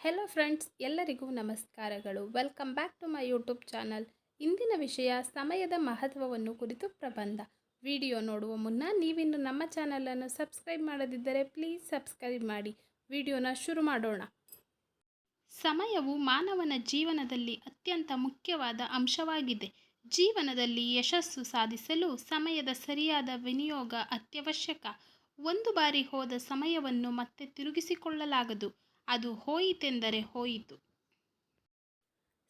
Hello friends ಎಲ್ಲರಿಗೂ ನಮಸ್ಕಾರಗಳು. Welcome back to my YouTube channel ಇಂದಿನ ವಿಷಯ ಸಮಯದ ಮಹತ್ವವನ್ನು ಕುರಿತು ಪ್ರಬಂಧ. ವಿಡಿಯೋ ನೋಡುವ ಮುನ್ನ ನೀವಿನ್ನು ನಮ್ಮ ಚಾನಲನ್ನು ಸಬ್ಸ್ಕ್ರೈಬ್ ಮಾಡದಿದ್ದರೆ ಪ್ಲೀಸ್ ಸಬ್ಸ್ಕ್ರೈಬ್ ಮಾಡಿ. ವಿಡಿಯೋನ ಶುರು ಮಾಡೋಣ. ಸಮಯವು ಮಾನವನ ಜೀವನದಲ್ಲಿ ಅತ್ಯಂತ ಮುಖ್ಯವಾದ ಅಂಶವಾಗಿದೆ. ಜೀವನದಲ್ಲಿ ಯಶಸ್ಸು ಸಾಧಿಸಲು ಸಮಯದ ಸರಿಯಾದ ವಿನಿಯೋಗ ಅತ್ಯವಶ್ಯಕ. ಒಂದು ಬಾರಿ ಹೋದ ಸಮಯವನ್ನು ಮತ್ತೆ ತಿರುಗಿಸಿಕೊಳ್ಳಲಾಗದು. ಅದು ಹೋಯಿತೆಂದರೆ ಹೋಯಿತು.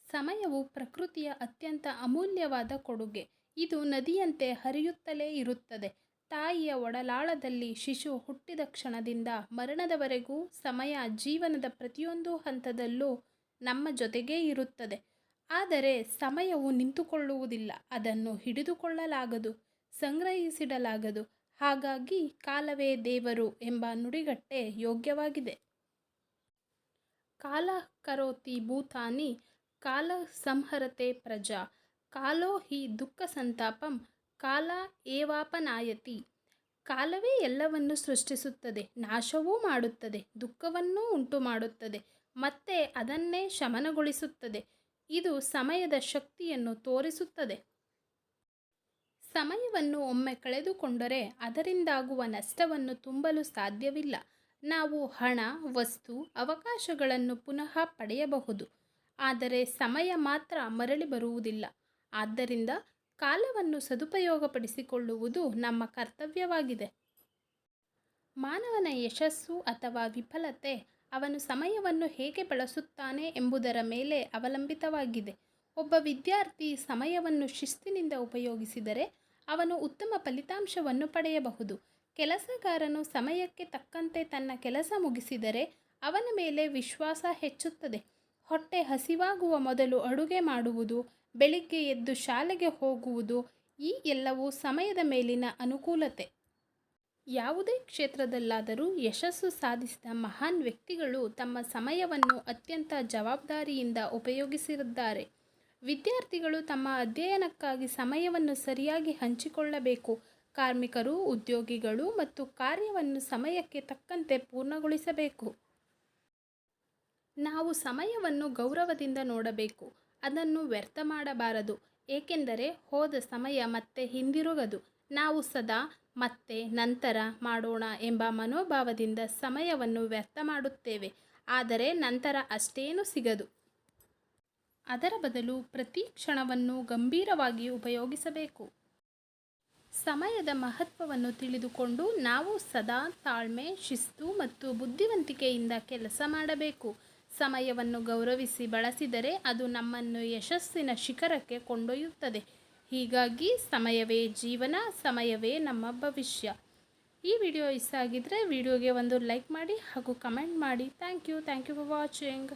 ಸಮಯವು ಪ್ರಕೃತಿಯ ಅತ್ಯಂತ ಅಮೂಲ್ಯವಾದ ಕೊಡುಗೆ. ಇದು ನದಿಯಂತೆ ಹರಿಯುತ್ತಲೇ ಇರುತ್ತದೆ. ತಾಯಿಯ ಒಡಲಾಳದಲ್ಲಿ ಶಿಶು ಹುಟ್ಟಿದ ಕ್ಷಣದಿಂದ ಮರಣದವರೆಗೂ ಸಮಯ ಜೀವನದ ಪ್ರತಿಯೊಂದು ಹಂತದಲ್ಲೂ ನಮ್ಮ ಜೊತೆಗೇ ಇರುತ್ತದೆ. ಆದರೆ ಸಮಯವು ನಿಂತುಕೊಳ್ಳುವುದಿಲ್ಲ. ಅದನ್ನು ಹಿಡಿದುಕೊಳ್ಳಲಾಗದು, ಸಂಗ್ರಹಿಸಿಡಲಾಗದು. ಹಾಗಾಗಿ ಕಾಲವೇ ದೇವರು ಎಂಬ ನುಡಿಗಟ್ಟೆ ಯೋಗ್ಯವಾಗಿದೆ. ಕಾಲ ಕರೋತಿ ಭೂತಾನಿ ಕಾಲ ಸಂಹರತೆ ಪ್ರಜಾ, ಕಾಲೋ ಹಿ ದುಃಖ ಸಂತಾಪಂ, ಕಾಲ ಏವಾಪನಾಯತಿ. ಕಾಲವೇ ಎಲ್ಲವನ್ನು ಸೃಷ್ಟಿಸುತ್ತದೆ, ನಾಶವೂ ಮಾಡುತ್ತದೆ, ದುಃಖವನ್ನೂ ಉಂಟು ಮಾಡುತ್ತದೆ ಮತ್ತೆ ಅದನ್ನೇ ಶಮನಗೊಳಿಸುತ್ತದೆ. ಇದು ಸಮಯದ ಶಕ್ತಿಯನ್ನು ತೋರಿಸುತ್ತದೆ. ಸಮಯವನ್ನು ಒಮ್ಮೆ ಕಳೆದುಕೊಂಡರೆ ಅದರಿಂದಾಗುವ ನಷ್ಟವನ್ನು ತುಂಬಲು ಸಾಧ್ಯವಿಲ್ಲ. ನಾವು ಹಣ, ವಸ್ತು, ಅವಕಾಶಗಳನ್ನು ಪುನಃ ಪಡೆಯಬಹುದು. ಆದರೆ ಸಮಯ ಮಾತ್ರ ಮರಳಿ ಬರುವುದಿಲ್ಲ. ಆದ್ದರಿಂದ ಕಾಲವನ್ನು ಸದುಪಯೋಗಪಡಿಸಿಕೊಳ್ಳುವುದು ನಮ್ಮ ಕರ್ತವ್ಯವಾಗಿದೆ. ಮಾನವನ ಯಶಸ್ಸು ಅಥವಾ ವಿಫಲತೆ ಅವನು ಸಮಯವನ್ನು ಹೇಗೆ ಬಳಸುತ್ತಾನೆ ಎಂಬುದರ ಮೇಲೆ ಅವಲಂಬಿತವಾಗಿದೆ. ಒಬ್ಬ ವಿದ್ಯಾರ್ಥಿ ಸಮಯವನ್ನು ಶಿಸ್ತಿನಿಂದ ಉಪಯೋಗಿಸಿದರೆ ಅವನು ಉತ್ತಮ ಫಲಿತಾಂಶವನ್ನು ಪಡೆಯಬಹುದು. ಕೆಲಸಗಾರನು ಸಮಯಕ್ಕೆ ತಕ್ಕಂತೆ ತನ್ನ ಕೆಲಸ ಮುಗಿಸಿದರೆ ಅವನ ಮೇಲೆ ವಿಶ್ವಾಸ ಹೆಚ್ಚುತ್ತದೆ. ಹೊಟ್ಟೆ ಹಸಿವಾಗುವ ಮೊದಲು ಅಡುಗೆ ಮಾಡುವುದು, ಬೆಳಿಗ್ಗೆ ಎದ್ದು ಶಾಲೆಗೆ ಹೋಗುವುದು, ಈ ಎಲ್ಲವೂ ಸಮಯದ ಮೇಲಿನ ಅನುಕೂಲತೆ. ಯಾವುದೇ ಕ್ಷೇತ್ರದಲ್ಲಾದರೂ ಯಶಸ್ಸು ಸಾಧಿಸಿದ ಮಹಾನ್ ವ್ಯಕ್ತಿಗಳು ತಮ್ಮ ಸಮಯವನ್ನು ಅತ್ಯಂತ ಜವಾಬ್ದಾರಿಯಿಂದ ಉಪಯೋಗಿಸಿದ್ದಾರೆ ವಿದ್ಯಾರ್ಥಿಗಳು ತಮ್ಮ ಅಧ್ಯಯನಕ್ಕಾಗಿ ಸಮಯವನ್ನು ಸರಿಯಾಗಿ ಹಂಚಿಕೊಳ್ಳಬೇಕು. ಕಾರ್ಮಿಕರು, ಉದ್ಯೋಗಿಗಳು ಮತ್ತು ಕಾರ್ಯವನ್ನು ಸಮಯಕ್ಕೆ ತಕ್ಕಂತೆ ಪೂರ್ಣಗೊಳಿಸಬೇಕು. ನಾವು ಸಮಯವನ್ನು ಗೌರವದಿಂದ ನೋಡಬೇಕು. ಅದನ್ನು ವ್ಯರ್ಥ ಮಾಡಬಾರದು. ಏಕೆಂದರೆ ಹೋದ ಸಮಯ ಮತ್ತೆ ಹಿಂದಿರುಗದು. ನಾವು ಸದಾ ಮತ್ತೆ ನಂತರ ಮಾಡೋಣ ಎಂಬ ಮನೋಭಾವದಿಂದ ಸಮಯವನ್ನು ವ್ಯರ್ಥ ಮಾಡುತ್ತೇವೆ. ಆದರೆ ನಂತರ ಅಷ್ಟೇನೂ ಸಿಗದು. ಅದರ ಬದಲು ಪ್ರತಿ ಕ್ಷಣವನ್ನು ಗಂಭೀರವಾಗಿ ಉಪಯೋಗಿಸಬೇಕು. ಸಮಯದ ಮಹತ್ವವನ್ನು ತಿಳಿದುಕೊಂಡು ನಾವು ಸದಾ ತಾಳ್ಮೆ, ಶಿಸ್ತು ಮತ್ತು ಬುದ್ಧಿವಂತಿಕೆಯಿಂದ ಕೆಲಸ ಮಾಡಬೇಕು. ಸಮಯವನ್ನು ಗೌರವಿಸಿ ಬಳಸಿದರೆ ಅದು ನಮ್ಮನ್ನು ಯಶಸ್ಸಿನ ಶಿಖರಕ್ಕೆ ಕೊಂಡೊಯ್ಯುತ್ತದೆ. ಹೀಗಾಗಿ ಸಮಯವೇ ಜೀವನ, ಸಮಯವೇ ನಮ್ಮ ಭವಿಷ್ಯ. ಈ ವಿಡಿಯೋ ಇಷ್ಟ ಆಗಿದ್ದರೆ ವಿಡಿಯೋಗೆ ಒಂದು ಲೈಕ್ ಮಾಡಿ ಹಾಗೂ ಕಮೆಂಟ್ ಮಾಡಿ. Thank you thank you for watching.